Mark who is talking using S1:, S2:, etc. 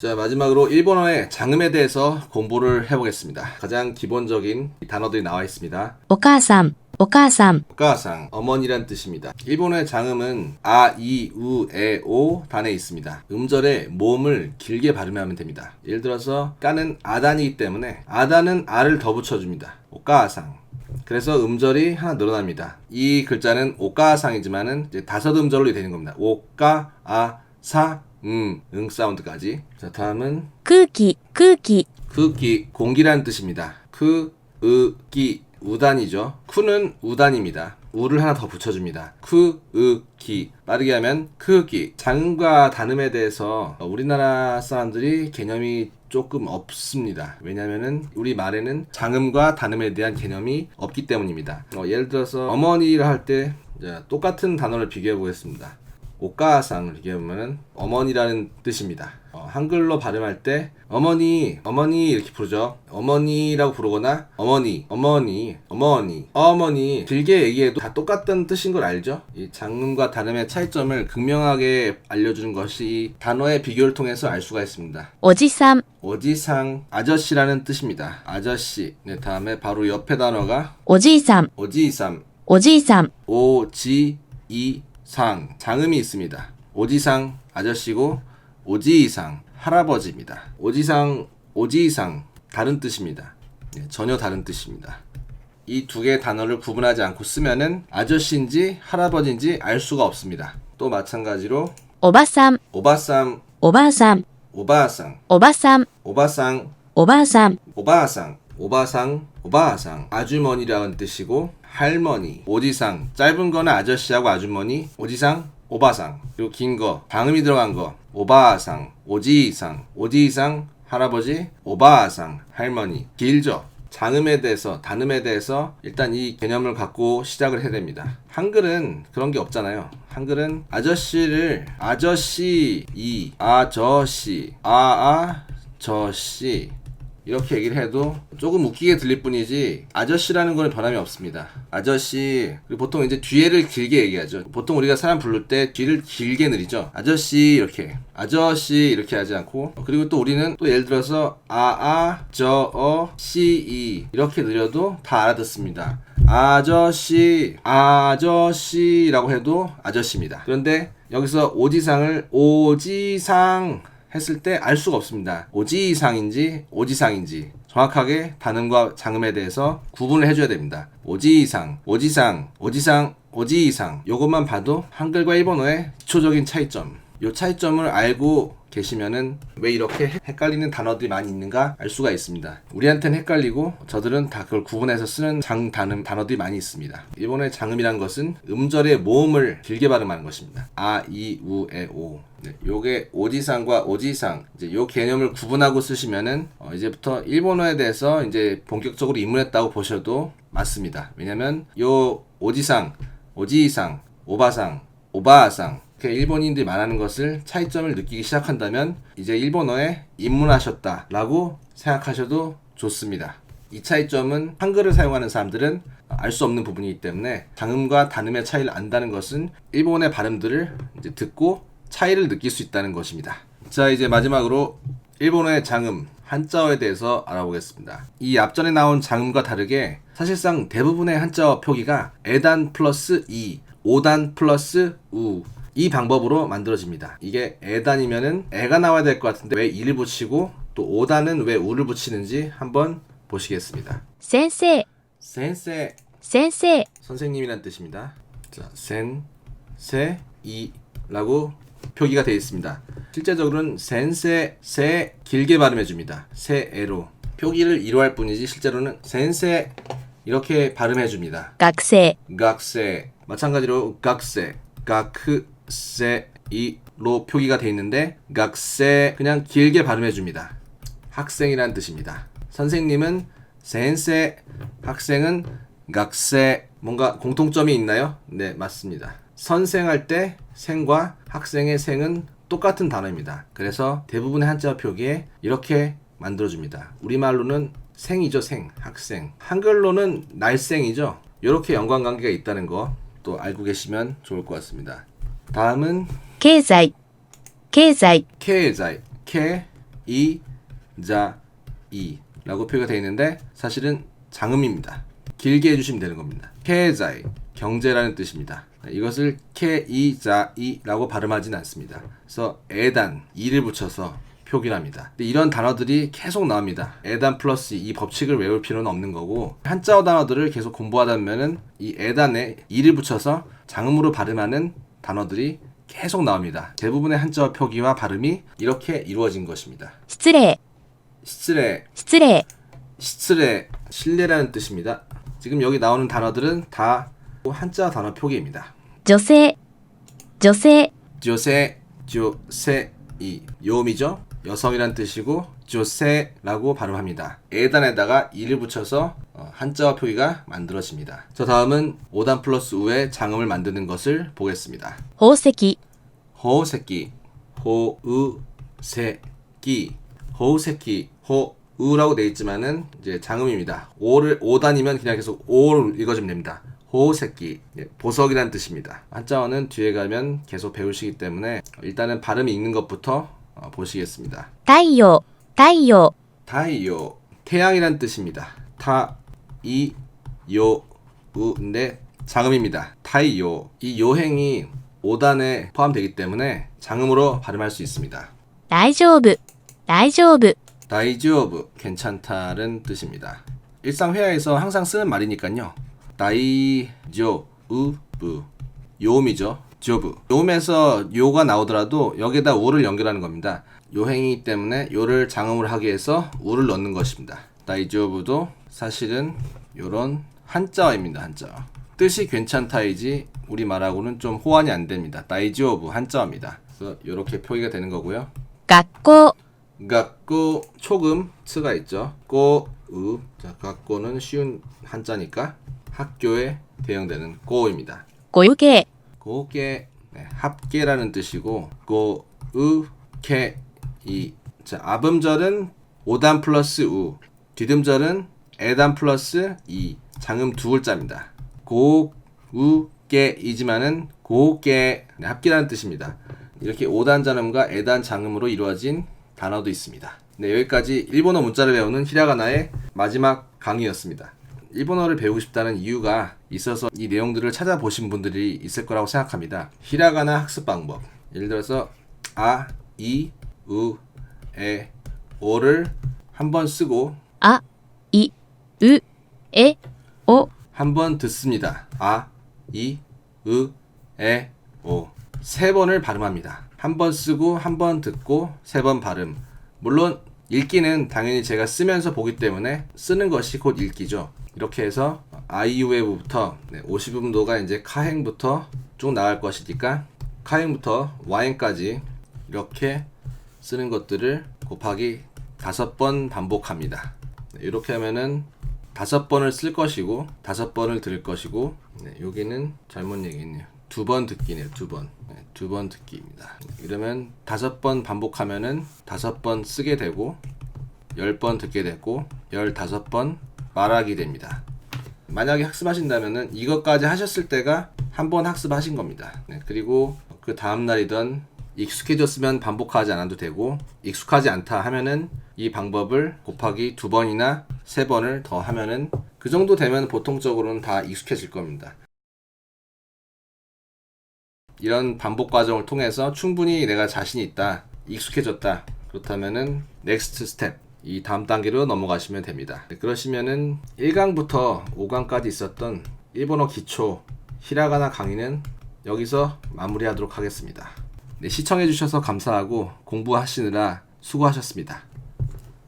S1: 자, 마지막으로 일본어의 장음에 대해서 공부를 해보겠습니다. 가장 기본적인 단어들이 나와 있습니다.
S2: お母さん、お母さん、
S1: 오카상, 어머니란 뜻입니다. 일본어의 장음은 아, 이, 우, 에, 오 단에 있습니다. 음절에 모음을 길게 발음하면 됩니다. 예를 들어서 까는 아단이기 때문에 아단은 아를 더 붙여줍니다. 오카상. 그래서 음절이 하나 늘어납니다. 이 글자는 오카상이지만은 이제 다섯 음절로 되는 겁니다. 오카, 아, 사, 음, 응 사운드까지. 자, 다음은
S2: 空気、空気、
S1: 크기 공기라는 뜻입니다. 크, 으, 기 우단이죠. 쿠는 우단입니다. 우를 하나 더 붙여줍니다. 크, 으, 기 빠르게 하면 크기 장음과 단음에 대해서 우리나라 사람들이 개념이 조금 없습니다. 왜냐면은 우리 말에는 장음과 단음에 대한 개념이 없기 때문입니다. 어, 예를 들어서 어머니를 할 때 똑같은 단어를 비교해 보겠습니다. 오까상 이렇게 하면은 어머니라는 뜻입니다. 어, 한글로 발음할 때 어머니, 어머니 이렇게 부르죠. 어머니라고 부르거나 어머니, 어머니, 어머니, 어머니 길게 얘기해도 다 똑같은 뜻인 걸 알죠? 이 장음과 단음의 차이점을 극명하게 알려주는 것이 단어의 비교를 통해서 알 수가 있습니다.
S2: 오지삼
S1: 오지상 아저씨라는 뜻입니다. 아저씨. 네, 다음에 바로 옆에 단어가 오지삼
S2: 어지삼 어지삼
S1: 오지 이 상, 장음이 있습니다. 오지상, 아저씨고, 오지이상, 할아버지입니다. 오지상, 오지이상, 다른 뜻입니다. 네, 전혀 다른 뜻입니다. 이 두 개의 단어를 구분하지 않고 쓰면은 아저씨인지 할아버지인지 알 수가 없습니다. 또 마찬가지로
S2: 오바쌈, 오바쌈, 오바쌈, 오바쌈 오바쌈, 오바쌈 오바쌈,
S1: 오바쌈 오바쌈 오바상, 아주머니라는 뜻이고 할머니, 오지상, 짧은 거는 아저씨하고 아주머니, 오지상, 오바상, 그리고 긴 거, 방음이 들어간 거, 오바상, 오지상, 오지상, 할아버지, 오바상, 할머니, 길죠. 장음에 대해서, 단음에 대해서 일단 이 개념을 갖고 시작을 해야 됩니다. 한글은 그런 게 없잖아요. 한글은 아저씨를 아저씨, 이, 아저씨, 아아, 저씨, 이렇게 얘기를 해도 조금 웃기게 들릴 뿐이지 아저씨라는 거는 변함이 없습니다. 아저씨 그리고 보통 이제 뒤에를 길게 얘기하죠. 보통 우리가 사람 부를 때 뒤를 길게 느리죠. 아저씨 이렇게 아저씨 이렇게 하지 않고 그리고 또 우리는 또 예를 들어서 아아 저어 시이 이렇게 느려도 다 알아듣습니다. 아저씨 아저씨라고 해도 아저씨입니다. 그런데 여기서 오지상을 오지상 했을 때 알 수가 없습니다. 오지상인지 오지상인지 정확하게 단음과 장음에 대해서 구분을 해줘야 됩니다. 오지상, 오지상, 오지상, 오지이상 요것만 봐도 한글과 일본어의 기초적인 차이점 요 차이점을 알고 계시면은 왜 이렇게 헷갈리는 단어들이 많이 있는가 알 수가 있습니다. 우리한테는 헷갈리고 저들은 다 그걸 구분해서 쓰는 장 단음 단어들이 많이 있습니다. 일본의 장음이란 것은 음절의 모음을 길게 발음하는 것입니다. 아, 이, 우, 에, 오. 네, 요게 오지상과 오지상 이제 요 개념을 구분하고 쓰시면은 어, 이제부터 일본어에 대해서 이제 본격적으로 입문했다고 보셔도 맞습니다. 왜냐면 요 오지상, 오지상, 오바상, 오바상 일본인들이 말하는 것을 차이점을 느끼기 시작한다면 이제 일본어에 입문하셨다라고 생각하셔도 좋습니다. 이 차이점은 한글을 사용하는 사람들은 알 수 없는 부분이기 때문에 장음과 단음의 차이를 안다는 것은 일본의 발음들을 이제 듣고 차이를 느낄 수 있다는 것입니다. 자, 이제 마지막으로 일본어의 장음, 한자어에 대해서 알아보겠습니다. 이 앞전에 나온 장음과 다르게 사실상 대부분의 한자어 표기가 에단 플러스 이, 오단 플러스 우, 이 방법으로 만들어집니다. 이게 에단이면은 에가 나와야 될 것 같은데 왜 이를 붙이고 또 오단은 왜 우를 붙이는지 한번 보시겠습니다.
S2: 센세
S1: 센세
S2: 센세
S1: 선생님이란 뜻입니다. 자, 센세 이라고 표기가 되어 있습니다. 실제적으로는 센세 세 길게 발음해 줍니다. 세에로 표기를 이로 할 뿐이지 실제로는 센세 이렇게 발음해 줍니다.
S2: 각세
S1: 각세 마찬가지로 각세 가크 세 이로 표기가 되어 있는데 각세 그냥 길게 발음해 줍니다. 학생이란 뜻입니다. 선생님은 센세 학생은 각세 뭔가 공통점이 있나요? 네 맞습니다. 선생할 때 생과 학생의 생은 똑같은 단어입니다. 그래서 대부분의 한자 표기에 이렇게 만들어줍니다. 우리말로는 생이죠 생 학생 한글로는 날생이죠. 이렇게 연관관계가 있다는 거 또 알고 계시면 좋을 것 같습니다. 다음은
S2: 経済、経済、
S1: 케자이 케 이, 자, 이라고 표기가 되어 있는데 사실은 장음입니다. 길게 해주시면 되는 겁니다. 케자이 경제라는 뜻입니다. 이것을 케이자이라고 발음하진 않습니다. 그래서 에단 이를 붙여서 표기를 합니다. 근데 이런 단어들이 계속 나옵니다. 에단 플러스 이 법칙을 외울 필요는 없는 거고 한자어 단어들을 계속 공부하다 보면은 이 에단에 이를 붙여서 장음으로 발음하는 단어들이 계속 나옵니다. 대부분의 한자 표기와 발음이 이렇게 이루어진 것입니다.
S2: 시츠레,
S1: 시츠레,
S2: 시츠레,
S1: 시츠레, 신뢰라는 뜻입니다. 지금 여기 나오는 단어들은 다 한자 단어 표기입니다.
S2: 조세, 조세,
S1: 조세, 조세, 이 요음이죠. 여성이란 뜻이고 잇조세라고 발음합니다. 에단에다가 이를 붙여서 어, 한자와 표기가 만들어집니다. 저 다음은 5단 플러스 우의 장음을 만드는 것을 보겠습니다.
S2: 호세끼
S1: 호세끼 호우세끼 호우세끼 호 우라고 돼 있지만은 이제 장음입니다. 오를 5단이면 그냥 계속 오로 읽어주면 됩니다. 호우새끼, 예, 보석이란 뜻입니다. 한자어는 뒤에 가면 계속 배우시기 때문에 일단은 발음이 읽는 것부터 어, 보시겠습니다.
S2: 다이요 太陽、
S1: 타이요, 태양이란 뜻입니다. 타, 이, 요, 우인데 장음입니다. 타이요. 이 요행이 5단에 포함되기 때문에 장음으로 발음할 수 있습니다.
S2: 大丈夫、大丈夫、
S1: 다이조브 괜찮다는 뜻입니다. 일상 회화에서 항상 쓰는 말이니까요. 다이조우브 요음이죠. job. 요음에서 요가 나오더라도 여기에다 우를 연결하는 겁니다. 요 행위 때문에 요를 장음을 하게 해서 우를 넣는 것입니다. 다이조브도 사실은 요런 한자어입니다. 한자어. 뜻이 괜찮다이지 우리말하고는 좀 호환이 안 됩니다. 다이조브 한자어입니다. 그래서 이렇게 표기가 되는 거고요.
S2: 갖고
S1: 갖고 초금 스가 있죠. 꼬읍 자 갖고는 쉬운 한자니까 학교에 대응되는 꼬입니다.
S2: 꼬유게
S1: 고게 네, 합계라는 뜻이고 고으케이 자 앞음절은 오단 플러스 우 뒤듬절은 에단 플러스 이 장음 두 글자입니다. 고우게이지만은 고게 네, 합계라는 뜻입니다. 이렇게 오단 잔음과 에단 장음으로 이루어진 단어도 있습니다. 네, 여기까지 일본어 문자를 배우는 히라가나의 마지막 강의였습니다. 일본어를 배우고 싶다는 이유가 있어서 이 내용들을 찾아보신 분들이 있을 거라고 생각합니다. 히라가나 학습 방법. 예를 들어서 아, 이, 우, 에, 오를 한 번 쓰고
S2: 아, 이, 으, 에, 오.
S1: 한 번 듣습니다. 아, 이, 으, 에, 오. 세 번을 발음합니다. 한 번 쓰고 한 번 듣고 세 번 발음. 물론 읽기는 당연히 제가 쓰면서 보기 때문에 쓰는 것이 곧 읽기죠. 이렇게 해서 네, 50음도가 이제 카행부터 쭉 나갈 것이니까 카행부터 와행까지 이렇게 쓰는 것들을 곱하기 다섯 번 반복합니다. 네, 이렇게 하면은 다섯 번을 쓸 것이고 다섯 번을 들을 것이고 네, 여기는 잘못 얘기했네요. 두 번 듣기네요. 두 번. 네, 두번 듣기입니다. 네, 이러면 다섯 번 반복하면은 다섯 번 쓰게 되고 열 번 듣게 되고 열다섯 번 말하게 됩니다. 만약에 학습하신다면은 이것까지 하셨을 때가 한 번 학습하신 겁니다. 네, 그리고 그 다음 날이던 익숙해졌으면 반복하지 않아도 되고 익숙하지 않다 하면은 이 방법을 곱하기 두 번이나 세 번을 더 하면은 그 정도 되면 보통적으로는 다 익숙해질 겁니다. 이런 반복 과정을 통해서 충분히 내가 자신이 있다, 익숙해졌다. 그렇다면은 넥스트 스텝 이 다음 단계로 넘어가시면 됩니다. 네, 그러시면은 1강부터 5강까지 있었던 일본어 기초 히라가나 강의는 여기서 마무리하도록 하겠습니다. 네, 시청해주셔서 감사하고 공부하시느라 수고하셨습니다.